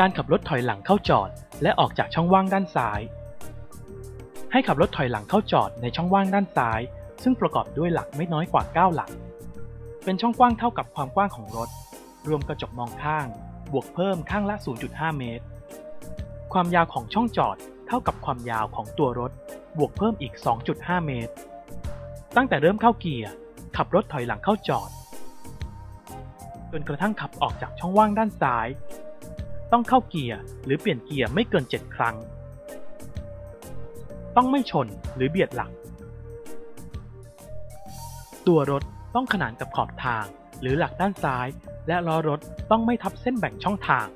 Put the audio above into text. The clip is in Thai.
การขับรถถอยหลังเข้าจอด และออกจากช่องว่างด้านซ้าย ให้ขับรถถอยหลังเข้าจอดในช่องว่างด้านซ้าย ซึ่งประกอบด้วยหลักไม่น้อยกว่า 9 หลัก เป็นช่องกว้างเท่ากับความกว้างของรถ รวมกระจกมองข้าง บวกเพิ่มข้างละ 0.5 เมตร ความยาวของช่องจอดเท่ากับความยาวของตัวรถ บวกเพิ่มอีก 2.5 เมตร ตั้งแต่เริ่มเข้าเกียร์ขับรถถอยหลังเข้าจอดจนกระทั่งขับออกจากช่องว่างด้านซ้าย ต้องเข้าเกียร์หรือเปลี่ยนเกียร์ไม่เกิน 7 ครั้ง ต้องไม่ชนหรือเบียดหลังตัวรถต้องขนานกับขอบทาง หรือหลักด้านซ้าย และล้อรถต้องไม่ทับเส้นแบ่งช่องทาง